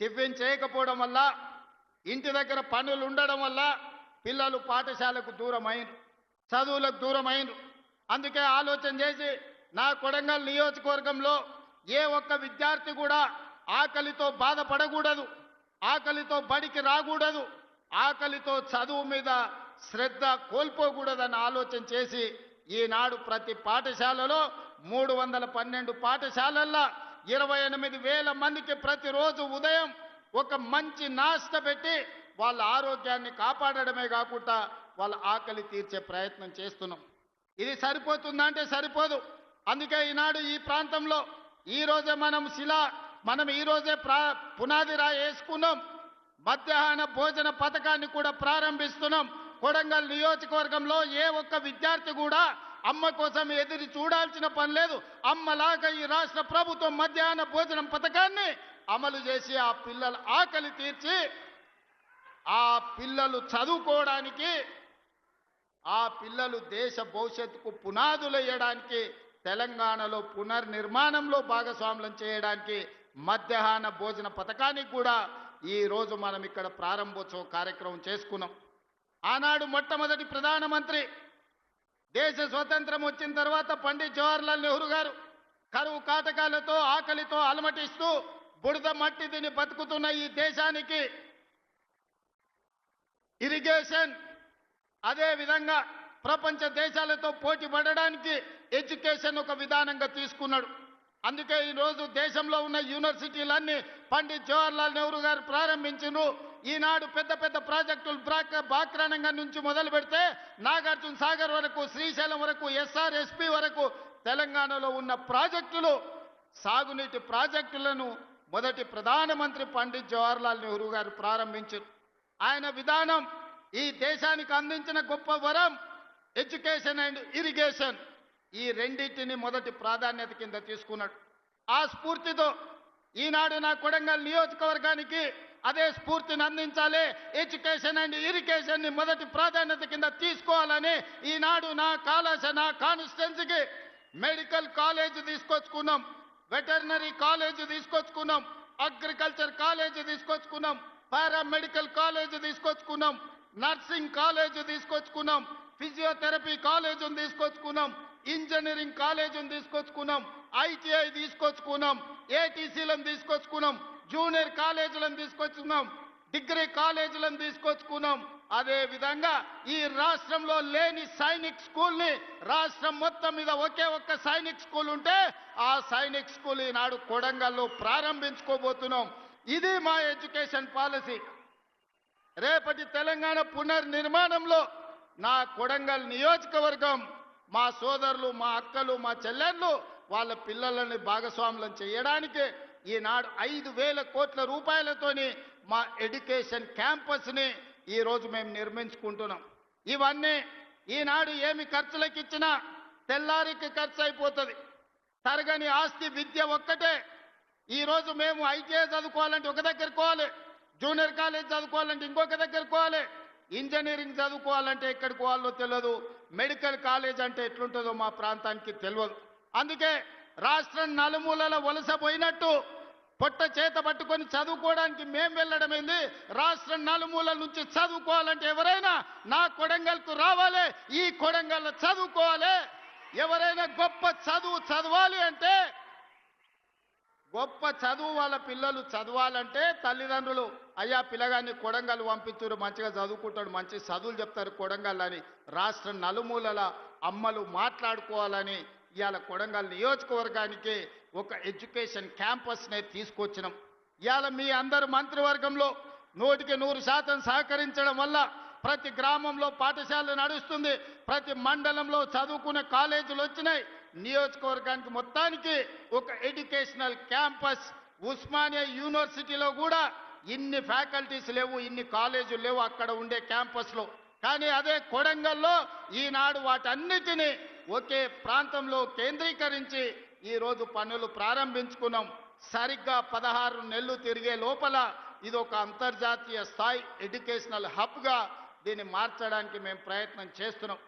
Tiffin చేయకపోవడం వల్ల ఇంటి దగ్గర పనులు ఉండడం వల్ల పిల్లలు పాఠశాలకు దూరం చదువులకు దూరం అందుకే ఆలోచన చేసి నా కొడంగల్ నియోజకవర్గంలో ఏ ఒక్క విద్యార్థి కూడా ఆకలితో బాధపడకూడదు ఆకలితో బడికి రాకూడదు ఆకలితో చదువు మీద శ్రద్ధ కోల్పోకూడదని ఆలోచన చేసి ఈనాడు ప్రతి పాఠశాలలో మూడు వందల పన్నెండు పాఠశాలల్లో ఇరవై ఎనిమిది వేల మందికి ప్రతిరోజు ఉదయం ఒక మంచి నాస్త పెట్టి వాళ్ళ ఆరోగ్యాన్ని కాపాడడమే కాకుండా వాళ్ళ ఆకలి తీర్చే ప్రయత్నం చేస్తున్నాం. ఇది సరిపోతుందంటే సరిపోదు. అందుకే ఈనాడు ఈ ప్రాంతంలో ఈరోజే మనం శిలా మనం ఈరోజే ప్రా పునాది రా వేసుకున్నాం. మధ్యాహ్న భోజన పథకాన్ని కూడా ప్రారంభిస్తున్నాం. కొడంగల్ నియోజకవర్గంలో ఏ ఒక్క విద్యార్థి కూడా అమ్మ కోసం ఎదురు చూడాల్సిన పని లేదు. అమ్మలాగా ఈ రాష్ట్ర ప్రభుత్వం మధ్యాహ్న భోజనం పథకాన్ని అమలు చేసి ఆ పిల్లల ఆకలి తీర్చి ఆ పిల్లలు చదువుకోవడానికి ఆ పిల్లలు దేశ భవిష్యత్తుకు పునాదులు వేయడానికి తెలంగాణలో పునర్నిర్మాణంలో భాగస్వాములం చేయడానికి మధ్యాహ్న భోజన పథకానికి కూడా ఈ రోజు మనం ఇక్కడ ప్రారంభోత్సవ కార్యక్రమం చేసుకున్నాం. ఆనాడు మొట్టమొదటి ప్రధానమంత్రి దేశ స్వతంత్రం వచ్చిన తర్వాత పండిత్ జవహర్లాల్ నెహ్రూ గారు కరువు కాటకాలతో ఆకలితో అలమటిస్తూ బుడద మట్టి తిని బతుకుతున్న ఈ దేశానికి ఇరిగేషన్ అదే విధంగా ప్రపంచ దేశాలతో పోటీ పడడానికి ఎడ్యుకేషన్ ఒక విధానంగా తీసుకున్నాడు. అందుకే ఈరోజు దేశంలో ఉన్న యూనివర్సిటీలన్నీ పండిత్ జవహర్లాల్ నెహ్రూ గారు ప్రారంభించను. ఈనాడు పెద్ద పెద్ద ప్రాజెక్టులు బ్రాక్ బాక్రానంగా నుంచి మొదలు పెడితే నాగార్జున సాగర్ వరకు శ్రీశైలం వరకు ఎస్ఆర్ఎస్పి వరకు తెలంగాణలో ఉన్న ప్రాజెక్టులు సాగునీటి ప్రాజెక్టులను మొదటి ప్రధానమంత్రి పండిత్ జవహర్లాల్ నెహ్రూ గారు ప్రారంభించారు. ఆయన విధానం ఈ దేశానికి అందించిన గొప్ప వరం ఎడ్యుకేషన్ అండ్ ఇరిగేషన్. ఈ రెండింటిని మొదటి ప్రాధాన్యత కింద తీసుకున్నాడు. ఆ స్ఫూర్తితో ఈనాడు నా కొడంగల్ నియోజకవర్గానికి అదే స్ఫూర్తిని అందించాలి. ఎడ్యుకేషన్ అండ్ ఇరిగేషన్ని మొదటి ప్రాధాన్యత కింద తీసుకోవాలని ఈనాడు నా కాలాస నా కాన్స్టిట్యున్సీకి మెడికల్ కాలేజ్ తీసుకొచ్చుకున్నాం. వెటర్నరీ కాలేజ్ తీసుకొచ్చుకున్నాం. అగ్రికల్చర్ కాలేజ్ తీసుకొచ్చుకున్నాం. పారామెడికల్ కాలేజ్ తీసుకొచ్చుకున్నాం. నర్సింగ్ కాలేజ్ తీసుకొచ్చుకున్నాం. ఫిజియోథెరపీ కాలేజీని తీసుకొచ్చుకున్నాం. ఇంజనీరింగ్ కాలేజీని తీసుకొచ్చుకున్నాం. ఐటీఐ తీసుకొచ్చుకున్నాం. ఏటీసీలను తీసుకొచ్చుకున్నాం. జూనియర్ కాలేజీలను తీసుకొచ్చుకున్నాం డిగ్రీ కాలేజీలను తీసుకొచ్చుకున్నాం. అదే విధంగా ఈ రాష్ట్రంలో లేని సైనిక్ స్కూల్ని రాష్ట్రం మొత్తం మీద ఒకే ఒక్క సైనిక్ స్కూల్ ఉంటే ఆ సైనిక్ స్కూల్ ఈనాడు కొడంగల్లో ప్రారంభించుకోబోతున్నాం. ఇది మా ఎడ్యుకేషన్ పాలసీ. రేపటి తెలంగాణ పునర్నిర్మాణంలో నా కొడంగల్ నియోజకవర్గం మా సోదరులు మా అక్కలు మా చెల్లెళ్ళు వాళ్ళ పిల్లలని భాగస్వాములను చేయడానికి ఈనాడు ఐదు వేల కోట్ల రూపాయలతోని మా ఎడ్యుకేషన్ క్యాంపస్ని ఈరోజు మేము నిర్మించుకుంటున్నాం. ఇవన్నీ ఈనాడు ఏమి ఖర్చులకు ఇచ్చినా తెల్లారికి ఖర్చు అయిపోతుంది. తరగని ఆస్తి విద్య ఒక్కటే. ఈరోజు మేము ఐటీఐ చదువుకోవాలంటే ఒక దగ్గర కోవాలి జూనియర్ కాలేజ్ చదువుకోవాలంటే ఇంకొక దగ్గర కోవాలి ఇంజనీరింగ్ చదువుకోవాలంటే ఎక్కడికి పోవాలో తెలియదు మెడికల్ కాలేజ్ అంటే ఎట్లుంటుందో మా ప్రాంతానికి తెలియదు అందుకే రాష్ట్రం నలుమూలల వలస పోయినట్టు పొట్ట చేత పట్టుకొని చదువుకోవడానికి మేం వెళ్ళడమైంది రాష్ట్రం నలుమూలల నుంచి చదువుకోవాలంటే ఎవరైనా నా కొడంగల్కు రావాలి ఈ కొడంగల్ చదువుకోవాలి. ఎవరైనా గొప్ప చదువు చదవాలి అంటే గొప్ప చదువు వాళ్ళ పిల్లలు చదవాలంటే తల్లిదండ్రులు అయ్యా పిల్లగాన్ని కొడంగల్ పంపించారు మంచిగా చదువుకుంటాడు మంచి చదువులు చెప్తారు కొడంగల్ అని రాష్ట్ర నలుమూలల అమ్మలు మాట్లాడుకోవాలని ఇవాళ కొడంగల్ నియోజకవర్గానికి ఒక ఎడ్యుకేషన్ క్యాంపస్నే తీసుకొచ్చినాం. ఇవాళ మీ అందరు మంత్రివర్గంలో నూటికి నూరు శాతం సహకరించడం వల్ల ప్రతి గ్రామంలో పాఠశాల నడుస్తుంది ప్రతి మండలంలో చదువుకునే కాలేజీలు వచ్చినాయి. నియోజకవర్గానికి మొత్తానికి ఒక ఎడ్యుకేషనల్ క్యాంపస్ ఉస్మానియా యూనివర్సిటీలో కూడా ఇన్ని ఫ్యాకల్టీస్ లేవు ఇన్ని కాలేజీలు లేవు అక్కడ ఉండే క్యాంపస్లో. కానీ అదే కొడంగల్లో ఈనాడు వాటన్నిటినీ ఒకే ప్రాంతంలో కేంద్రీకరించి ఈరోజు పనులు ప్రారంభించుకున్నాం. సరిగ్గా పదహారు నెలలు తిరిగే లోపల ఇది ఒక అంతర్జాతీయ స్థాయి ఎడ్యుకేషనల్ హబ్గా దీన్ని మార్చడానికి మేము ప్రయత్నం చేస్తున్నాం.